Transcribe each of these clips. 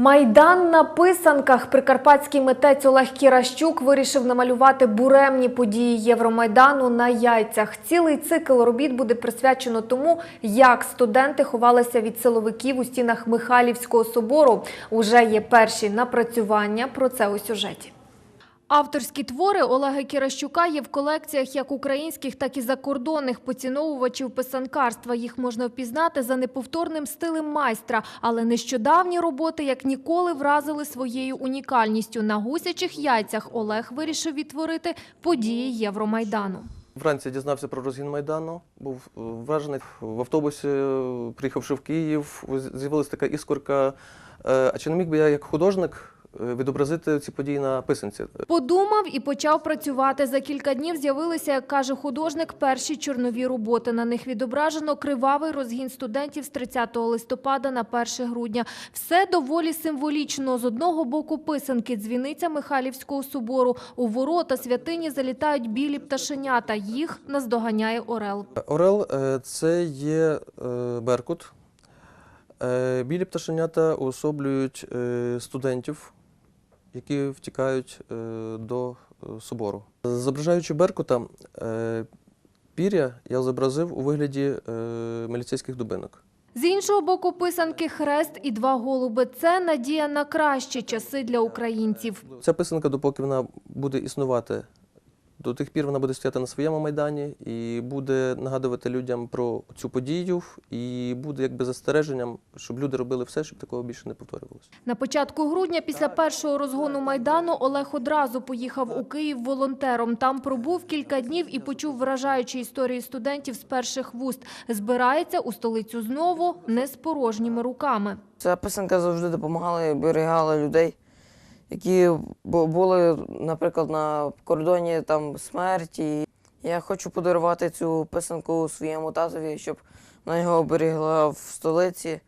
Майдан на писанках. Прикарпатський митець Олег Кіращук вирішив намалювати буремні події Євромайдану на яйцях. Цілий цикл робіт буде присвячено тому, як студенти ховалися від силовиків у стінах Михайлівського собору. Уже є перші напрацювання. Про це у сюжеті. Авторські твори Олега Кіращука є в колекціях як українських, так і закордонних поціновувачів писанкарства. Їх можна впізнати за неповторним стилем майстра. Але нещодавні роботи як ніколи вразили своєю унікальністю. На гусячих яйцях Олег вирішив відтворити події Євромайдану. Вранці дізнався про розгін Майдану, був е, вражений. В автобусі, е, приїхавши в Київ, з'явилася така іскорка. Е, А чи не міг би я як художник відобразити ці події на писанці? Подумав і почав працювати. За кілька днів з'явилися, як каже художник, перші чорнові роботи. На них відображено кривавий розгін студентів з 30 листопада на 1 грудня. Все доволі символічно. З одного боку писанки, дзвіниця Михайлівського собору. У ворота святині залітають білі пташенята. Їх наздоганяє орел. Орел е, це є е, Беркут. Е, Білі пташенята уособлюють е, студентів, які втікають е, до е, собору. Зображаючи Беркута, е, пір'я я зобразив у вигляді міліцейських дубинок. З іншого боку писанки хрест і два голуби. Це надія на кращі часи для українців. Ця писанка, допоки вона буде існувати, до тих пір вона буде стояти на своєму майдані і буде нагадувати людям про цю подію, і буде якби застереженням, щоб люди робили все, щоб такого більше не повторювалося. На початку грудня, після першого розгону Майдану, Олег одразу поїхав у Київ волонтером. Там пробув кілька днів і почув вражаючі історії студентів з перших вуст. Збирається у столицю знову не з порожніми руками. Ця писанка завжди допомагала і оберігала людей, які були, наприклад, на кордоні там смерті. Я хочу подарувати цю писанку своєму татові, щоб вона його оберігла в столиці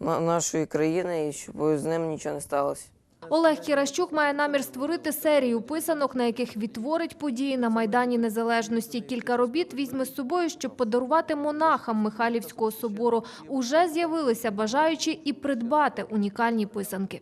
нашої країни і щоб з ним нічого не сталося. Олег Кіращук має намір створити серію писанок, на яких відтворить події на Майдані Незалежності. Кілька робіт візьме з собою, щоб подарувати монахам Михайлівського собору. Уже з'явилися бажаючі і придбати унікальні писанки.